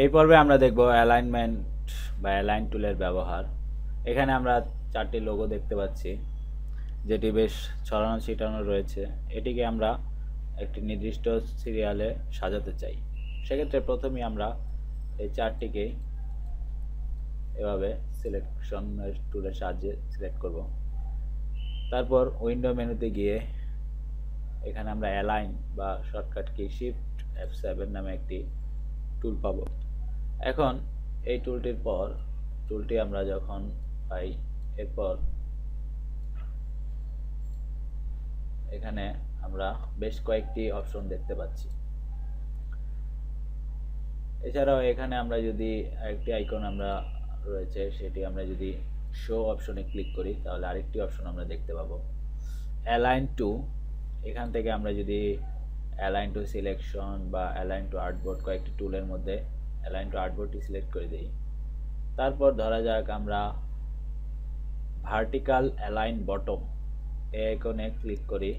এই পর্বে আমরা দেখব অ্যালাইনমেন্ট বা অ্যালাইন টুলের ব্যবহার। এখানে আমরা চারটি লোগো দেখতে পাচ্ছি, যেটি বেশ ছড়ানো ছিটানো রয়েছে। এটিকে আমরা একটি নির্দিষ্ট সিরিয়ালে সাজাতে চাই। সেক্ষেত্রে প্রথমেই আমরা এই চারটিকে এভাবে সিলেকশন টুলের সাহায্যে সিলেক্ট করব। তারপর উইন্ডো মেনুতে গিয়ে এখানে আমরা অ্যালাইন বা shortcut key shift F seven নামে একটি টুল পাব। এখন এই টুলটির পর টুলটি আমরা যখন পাই, এরপর এখানে আমরা বেশ কয়েকটি অপশন দেখতে পাচ্ছি। এছাড়াও এখানে আমরা যদি আরেকটি আইকন আমরা রয়েছে, সেটি আমরা যদি শো অপশনে ক্লিক করি, তাহলে আরেকটি অপশন আমরা দেখতে পাবো। অ্যালাইন টু এখান থেকে আমরা যদি অ্যালাইন টু সিলেকশন বা অ্যালাইন টু আর্টবোর্ড কয়েকটি টুলের মধ্যে অ্যালাইন টু আর্টবোর্ডটি সিলেক্ট করে দিই। তারপর ধরা যাক আমরা ভার্টিক্যাল অ্যালাইন বটম এই আইকনে ক্লিক করি।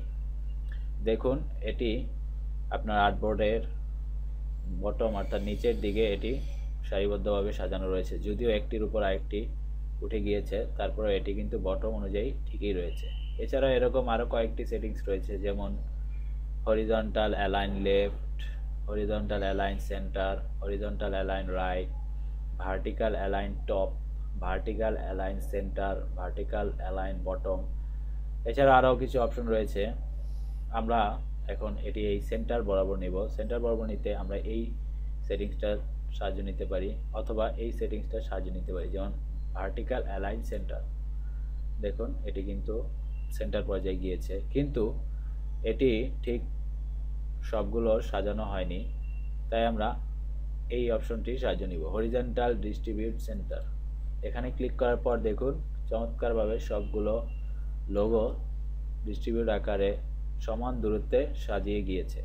দেখুন, এটি আপনার আর্টবোর্ডের বটম অর্থাৎ নিচের দিকে এটি সারিবদ্ধভাবে সাজানো রয়েছে। যদিও একটির উপর আরেকটি উঠে গিয়েছে তারপরে এটি কিন্তু বটম অনুযায়ী ঠিকই রয়েছে। এছাড়া এরকম আরও কয়েকটি সেটিংস রয়েছে, যেমন horizontal align left horizontal align centre horizontal align right vertical align top vertical align centre vertical align bottom এছাড়া আরও কিছু অপশন রয়েছে। আমরা এখন এটি এই সেন্টার বরাবর নিব। সেন্টার বরাবর নিতে আমরা এই সেটিংসটার সাহায্য নিতে পারি, অথবা এই সেটিংসটার সাহায্য নিতে পারি, যেমন ভার্টিক্যাল অ্যালাইন সেন্টার দেখুন, এটি কিন্তু সেন্টার পর্যায়ে গিয়েছে। কিন্তু এটি ঠিক সবগুলোর সাজানো হয়নি, তাই আমরা এই অপশনটি সাহায্য নিব। হরিজেন্টাল ডিস্ট্রিবিউট সেন্টার এখানে ক্লিক করার পর দেখুন, চমৎকারভাবে সবগুলো লোগো ডিস্ট্রিবিউট আকারে সমান দূরত্বে সাজিয়ে গিয়েছে।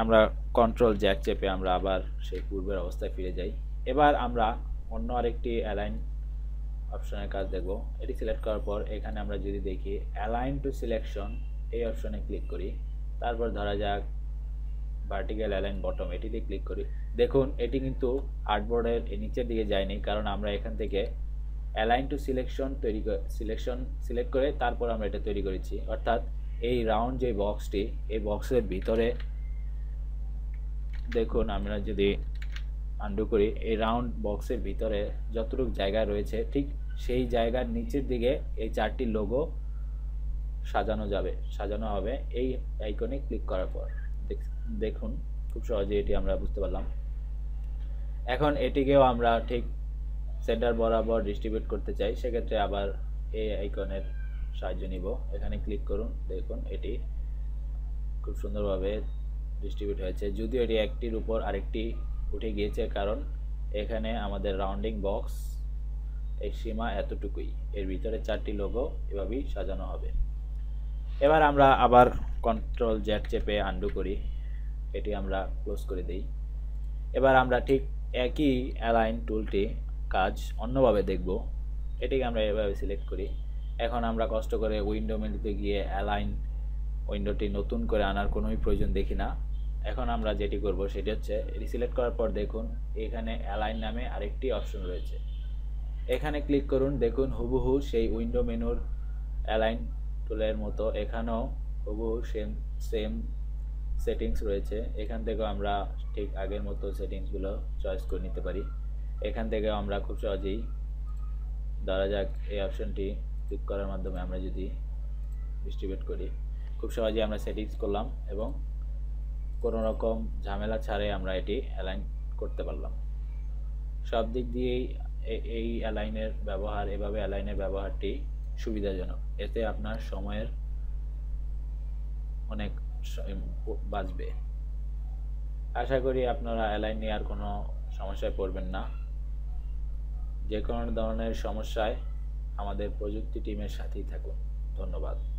আমরা কন্ট্রোল জ্যাক চেপে আমরা আবার সেই পূর্বের অবস্থায় ফিরে যাই। এবার আমরা অন্য আরেকটি অ্যালাইন অপশনের কাজ দেখব। এটি সিলেক্ট করার পর এখানে আমরা যদি দেখি অ্যালাইন টু সিলেকশন এই অপশনে ক্লিক করি। তারপর ধরা যাক ভার্টিক্যাল অ্যালাইন বটম এটিতে ক্লিক করি। দেখুন, এটি কিন্তু আর্টবোর্ডের নিচের দিকে যায়নি, কারণ আমরা এখান থেকে অ্যালাইন টু সিলেকশন তৈরি সিলেকশন সিলেক্ট করে তারপর আমরা এটা তৈরি করেছি। অর্থাৎ এই রাউন্ড যে বক্সটি এই বক্সের ভিতরে দেখুন, আমরা যদি আন্ডু করি, এই রাউন্ড বক্সের ভিতরে যতটুকু জায়গা রয়েছে, ঠিক সেই জায়গার নিচের দিকে এই চারটি লোগো সাজানো যাবে। সাজানো হবে এই আইকনে ক্লিক করার পর। দেখুন, খুব সহজে এটি আমরা বুঝতে পারলাম। এখন এটিকেও আমরা ঠিক সেন্টার বরাবর ডিস্ট্রিবিউট করতে চাই। সেক্ষেত্রে আবার এই আইকনের সাহায্য নিব। এখানে ক্লিক করুন। দেখুন, এটি খুব সুন্দরভাবে ডিস্ট্রিবিউট হয়েছে। যদিও এটি একটির উপর আরেকটি উঠে গিয়েছে, কারণ এখানে আমাদের রাউন্ডিং বক্স এই সীমা এতটুকুই। এর ভিতরে চারটি লোগো এভাবেই সাজানো হবে। এবার আমরা আবার কন্ট্রোল জ্যাক চেপে আন্ডু করি। এটি আমরা ক্লোজ করে দিই। এবার আমরা ঠিক একই অ্যালাইন টুলটি কাজ অন্যভাবে দেখব। এটিকে আমরা এভাবে সিলেক্ট করি। এখন আমরা কষ্ট করে উইন্ডো মেনুতে গিয়ে অ্যালাইন উইন্ডোটি নতুন করে আনার কোনোই প্রয়োজন দেখি না। এখন আমরা যেটি করব সেটি হচ্ছে এটি সিলেক্ট করার পর দেখুন এখানে অ্যালাইন নামে আরেকটি অপশন রয়েছে। এখানে ক্লিক করুন, দেখুন হুবহু সেই উইন্ডো মেনুর অ্যালাইন টুলের মতো। এখানেও হুবহু সেম সেম সেটিংস রয়েছে। এখান থেকেও আমরা ঠিক আগের মতো সেটিংসগুলো চয়েস করে নিতে পারি। এখান থেকে আমরা খুব সহজেই ধরা যাক এই অপশনটি ক্লিক করার মাধ্যমে আমরা যদি ডিস্ট্রিবিউট করি। খুব সহজেই আমরা সেটিংস করলাম এবং কোনো রকম ঝামেলা ছাড়াই আমরা এটি অ্যালাইন করতে পারলাম। সব দিক দিয়েই এই অ্যালাইনের ব্যবহার, এভাবে অ্যালাইনের ব্যবহারটি সুবিধাজনক। এতে আপনার সময়ের অনেক বাঁচবে। আশা করি আপনারা অ্যালাইন নিয়ে আর কোনো সমস্যায় পড়বেন না। যে কোনো ধরনের সমস্যায় আমাদের প্রযুক্তি টিমের সাথেই থাকুন। ধন্যবাদ।